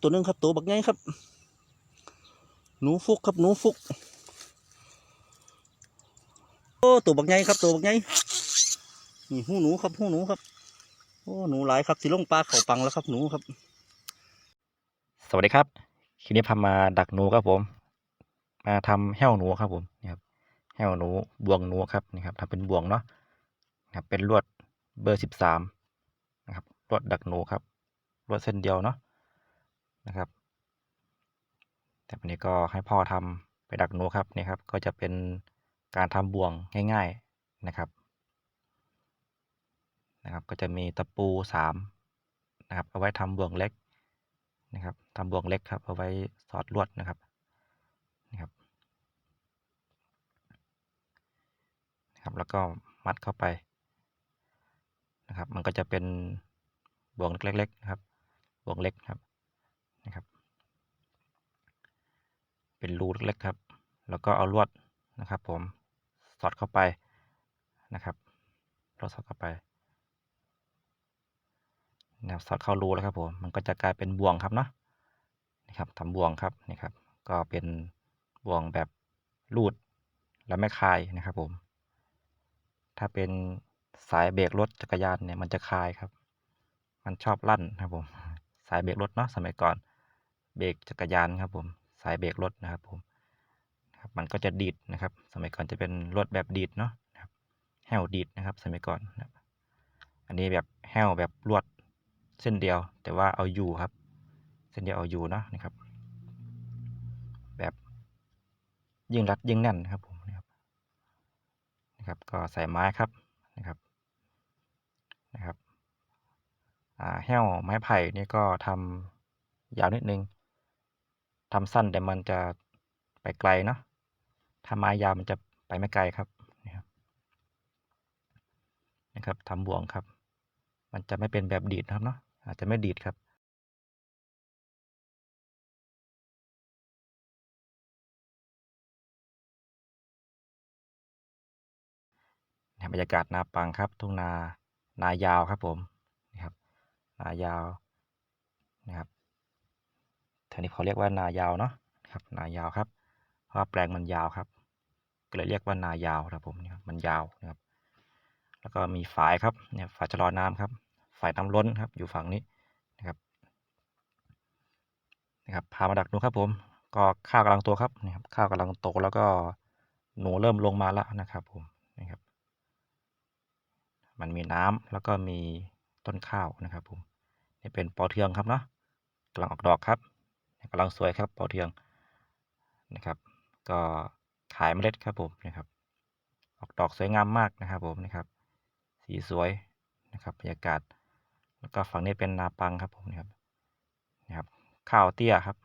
ตัวนึงครับตัวบักใหญ่ครับ หนูฟุกครับหนูฟุก โอ้ตัวบักใหญ่ครับตัวบักใหญ่นี่หูหนูครับหูหนูครับ โอ้หนูหลายครับสิลงปลาเข่าปังแล้วครับหนูครับ สวัสดีครับคลิปนี้พามาดักหนูครับผม มาทำแห้วหนูครับผมนี่ครับแห้วหนูบวงหนูครับนี่ครับทำเป็นบวงเนาะนะครับเป็นลวดเบอร์สิบสามนะครับลวดดักหนูครับลวดเส้นเดียวเนาะ นะครับ แต่วันนี้ก็ให้พ่อทำไปดักหนูครับนี่ครับก็จะเป็นการทำบ่วงง่าย ๆนะครับนะครับ ก็จะมีตะปูสามนะครับเอาไว้ทำบ่วงเล็กนะครับทำบ่วงเล็กครับเอาไว้สอดลวดนะครับนะครับนะครับ แล้วก็มัดเข้าไปนะครับ มันก็จะเป็นบ่วงเล็กๆนะครับบ่วงเล็กครับ นะครับ เป็นรูเล็กๆครับ แล้วก็เอาลวดนะครับผมสอดเข้าไปนะครับลวดสอดเข้าไปนะครับสอดเข้ารูแล้วครับผมมันก็จะกลายเป็นบ่วงครับเนาะนี่ครับทำบ่วงครับนี่ครับ ก็เป็นบ่วงแบบรูดแล้วไม่คายนะครับผม ถ้าเป็นสายเบรกรถจักรยานเนี่ยมันจะคายครับ มันชอบลั่นครับผม สายเบรกรถเนาะสมัยก่อน เบรกจักรยานครับผมสายเบรกรถนะครับผมครับมันก็จะดีดนะครับ สมัยก่อนจะเป็นรถแบบดีดเนาะครับแห้วดีดนะครับ สมัยก่อนนะอันนี้แบบแห้วแบบลวดเส้นเดียว แต่ว่าเอาอยู่ครับ เส้นเดียวเอาอยู่เนาะนะครับ แบบยิ่งรัดยิ่งแน่นนะครับผมนะครับนะครับ ก็ใส่ไม้ครับนะครับนะครับแห้วไม้ไผ่นี่ก็ทำยาวนิดนึง ทำสั้นแต่มันจะไปไกลเนาะถ้าไม้ยาวมันจะไปไม่ไกลครับนะครับนะครับทำบ่วงครับ มันจะไม่เป็นแบบดีดครับเนาะอาจจะไม่ดีดครับบรรยากาศนาปังครับ ทุ่งนานายาวครับผมนี่ครับนายาวนะครับ แถวนี้เขาเรียกว่านายาวเนาะนะครับนายาวครับ เพราะแปลงมันยาวครับ ก็เลยเรียกว่านายาวครับผมนี่ครับมันยาวนะครับ แล้วก็มีฝายครับเนี่ยฝายชะลอน้ำครับฝายน้ำล้นครับ อยู่ฝั่งนี้นะครับนะครับพามาดักดูครับผม ก็ข้าวกำลังโตครับนี่ครับข้าวกำลังโตแล้วก็หนูเริ่มลงมาแล้วนะครับผมนี่ครับ มันมีน้ำแล้วก็มีต้นข้าวนะครับผมนี่เป็นปอเทืองครับเนาะกำลังออกดอกครับ กำลังสวยครับปอเทืองนะครับ ก็ขายเมล็ดครับผมนะครับ ออกดอกสวยงามมากนะครับผมนะครับ สีสวยนะครับบรรยากาศ แล้วก็ฝั่งนี้เป็นนาปังครับผมนะครับนะครับ ข้าวเตี้ยครับ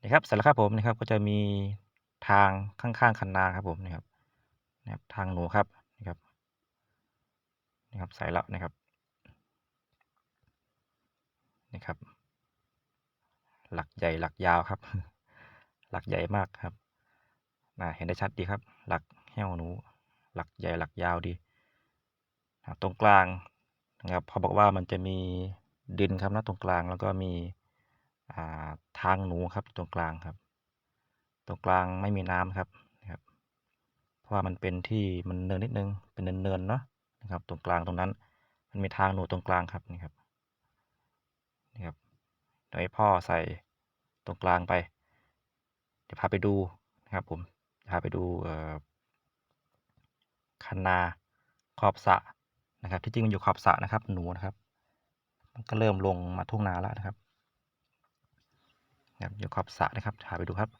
นี่ครับเสร็จแล้วครับผมนะครับก็จะมีทางข้างๆคันนาครับผมนะครับนะครับ ทางหนูครับนะครับนะครับใส่แล้วนะครับ ครับ หลักใหญ่หลักยาวครับ หลักใหญ่มากครับนะเห็นได้ชัดดีครับ หลักแห้วหนู หลักใหญ่หลักยาวดีตรงกลางนะครับเขาบอกว่ามันจะมีดินครับนะตรงกลางแล้วก็มีาทางหนูครับตรงกลางครับ ตรงกลางไม่มีน้ำครับนะครับ เพราะว่ามันเป็นที่มันเนินนิดนึงเป็นเนินเนินๆเนาะนะครับ ตรงกลางตรงนั้น มันมีทางหนูตรงกลางครับนี่ครับ นี่ครับเดี๋ยวให้พ่อใส่ตรงกลางไป เดี๋ยวพาไปดูนะครับผมพาไปดูเอ่อคันนาขอบสะนะครับ ที่จริงมันอยู่ขอบสะนะครับ หนูนะครับ มันก็เริ่มลงมาทุ่งนาแล้วนะครับนะครับอยู่ขอบสะนะครับพาไปดูครับ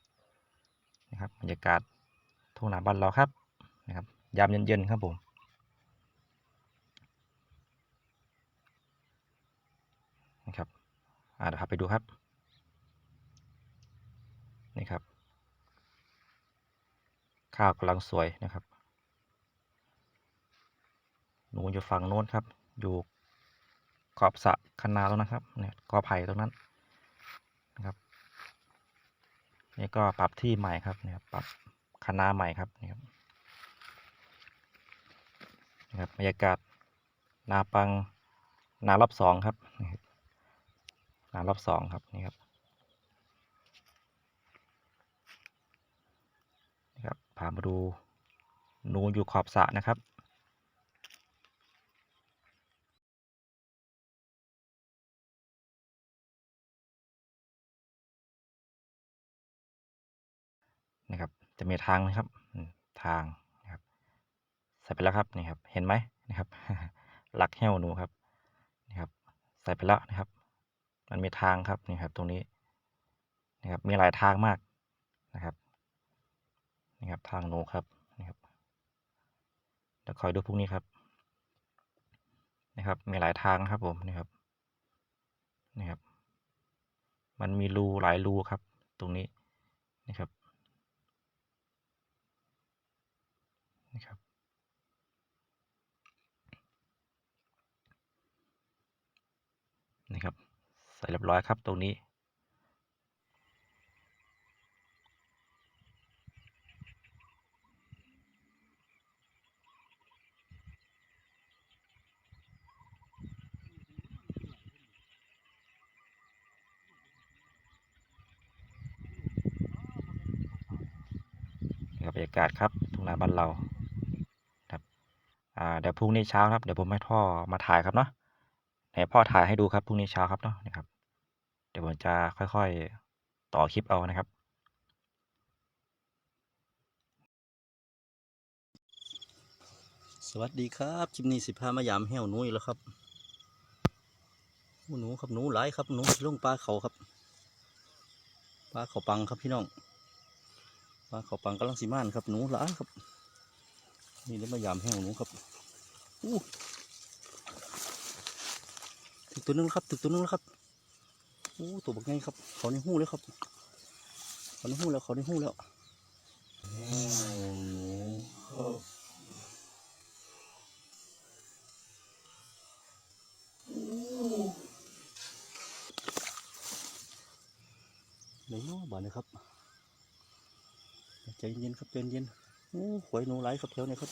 นะครับบรรยากาศทุ่งนาบ้านเราครับนะครับ ยามเย็นๆครับผม นะครับอ่า เดี๋ยวพาไปดูครับ นี่ครับ ข้าวกำลังสวยนะครับ หนูอยู่ฝั่งโน้นครับ อยู่ขอบสะคันนาแล้วนะครับ เนี่ยกอไผ่ตรงนั้นนะครับนี่ก็ปรับที่ใหม่ครับเนี่ยปรับคันนาใหม่ครับนี่ครับนะครับบรรยากาศนาปังนา รอบสองครับ นี่ครับมารอบสองครับนี่ครับนี่ครับพามาดูหนูอยู่ขอบสระนะครับนะครับ จะมีทางนะครับทางนะครับใส่ไปแล้วครับนี่ครับเห็นไหมนะครับหลักแห้วหนูครับนี่ครับ ใส่ไปแล้วนะครับ มันมีทางครับนี่ครับตรงนี้นะครับมีหลายทางมากนะครับนี่ครับทางโนูครับนี่ครับเดี๋ยวคอยดูพวกนี้ครับนะครับมีหลายทางครับผมนี่ครับนี่ครับ มันมีรูหลายรูครับ ตรงนี้นะครับนี่ครับ นี่ครับ ใส่เรียบร้อยครับตรงนี้กับบรรยากาศครับทุ่งนาบ้านเราครับอ่าเดี๋ยวพรุ่งนี้เช้าครับ เดี๋ยวผมให้พ่อมาถ่ายครับเนาะ ให้พ่อถ่ายให้ดูครับพรุ่งนี้เช้าครับเนาะนี่ครับ เดี๋ยวผมจะค่อยๆต่อคลิปเอานะครับสวัสดีครับคลิปนี้สิพามายามแห้วนูอีกแล้วครับหนูครับหนูหลายครับหนูลงปลาเขาครับปลาเขาปังครับพี่น้องปลาเขาปังกำลังสีม่านครับหนูหลายครับ นี่ได้มายามแห้วหนูครับอู้ ตัวนึงแล้วครับถึกตัวนึงแล้วครับอู้ตัวบักไงครับ เขาในหูเลยครับ เขาในหู้แล้วเขาในหู้แล้วอ้าวหนูครับไหนเนาะบ้านนะครับใจเย็นครับใจเย็นโอ้หวยหนูหลครับแถวนี้ครับ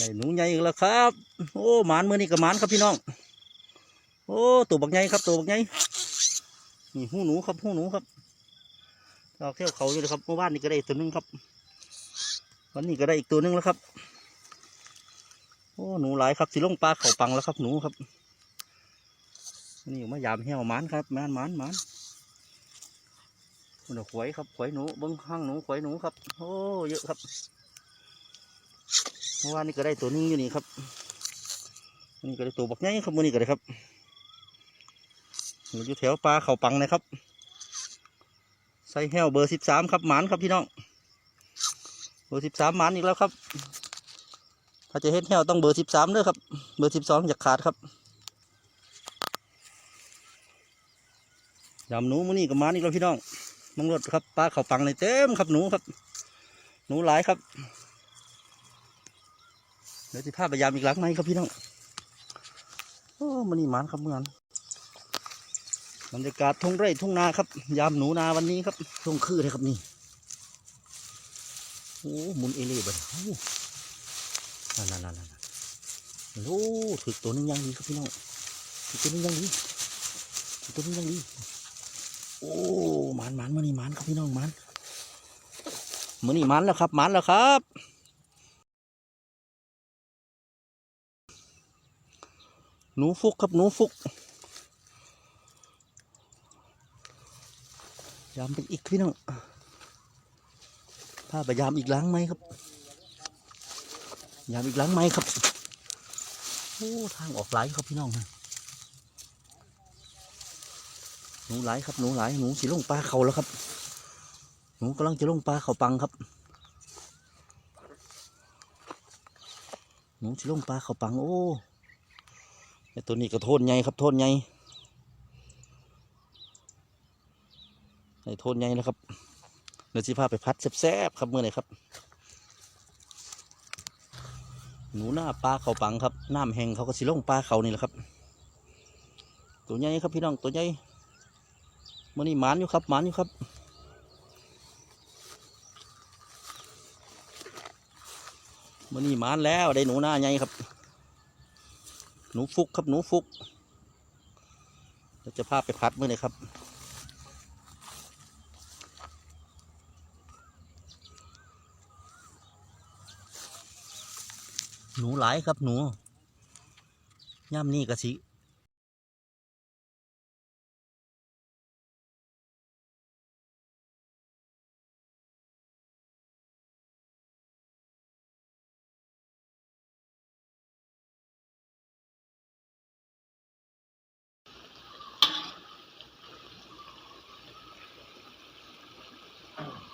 ได้หนูใหญ่อีกแล้วครับ โอ้หมานมือนี่กับหมานครับพี่น้อง โอ้ตัวบักใหญ่ครับตัวบักใหญ่นี่หูหนูครับหูหนูครับเราเที่ยวเขาอยู่เลยครับเมื่อวานนี้ก็ได้อีกตัวหนึงครับ วันนี้ก็ได้อีกตัวหนึงแล้วครับ โอ้หนูหลายครับสิลงปลาเข่าปังแล้วครับหนูครับ นี่มายามเหี่ยวหมันครับหมันหมันหมันมันเอาขวยครับขวยหนูเบิ้งข้างหนูขวยหนูครับ โอ้เยอะครับ เมื่อวานนี้ก็ได้ตัวหนึงอยู่นี่ครับนนี่ก็ได้ตัวบักใหญ่ครับมื่อนี้ก็ได้ครับอยู่แถวปลาเขาปังนะครับใส่แห้วเบอร์สิบสามครับหมันครับพี่น้องเบอร์สิบสามหมันอีกแล้วครับ ถ้าจะเฮ็ดแห้วต้องเบอร์สิบสามเด้อครับ เบอร์สิบสองอย่าขาดครับยำหนูมือนี้ก็มานี่แล้วพี่น้องมังรถครับปลาเขาปังในเต็มครับหนูครับ หนูหลายครับ เดี๋ยวจะพาไปยามอีกหลังไหมครับพี่น้องโอ้มันนี่หมานครับเมื่อนบรรยากาศทุ่งไร่ทุ่งนาครับ ยามหนูนาวันนี้ครับทุ่งคือเลยครับนี่โอ้หมุนเอเล่บัดโอ้นั่นนั่นนั่นนั่นโอ้ถึกตัวนึงยังดีครับพี่น้องถึกตัวนึงยังดีถึกตัวนึงยังดีโอ้หมานหมานมานี่หมานครับพี่น้องหมานมือนี่หมานแล้วครับหมานแล้วครับ หนูฟุกครับหนูฟุกยามเป็นอีกพี่น้องพาไปยามอีกล้างไหมครับ ยามอีกล้างไหมครับโอ้ทางออกไหลายครับพี่น้องหนูหลายครับหนูหลายหนูสิลงปลาเขาแล้วครับหนูกำลังจะลงปลาเขาปังครับหนูสิลงปลาเขาปังโอ้ ตัวนี้ก็โทษใหญ่ครับโทษใหญ่ไอโทษใหญ่แล้วครับเดี๋ยวสิพาไปพัดแซ่บๆครับเมื่อไหร่ครับ หนูหน้าปลาเขาปังครับน้ำแห้งเขาก็สิลงปลาเขานี่แหละครับ ตัวใหญ่ครับพี่น้องตัวใหญ่มื่อนี้หมานอยู่ครับหมานอยู่ครับมื่อนี้หมานแล้วได้หนูหน้าใหญ่ครับ หนูฟุกครับหนูฟุกเราจะพาไปพัดมือเลยครับ หนูหลายครับหนูย่ำนี่กะสิ Oh.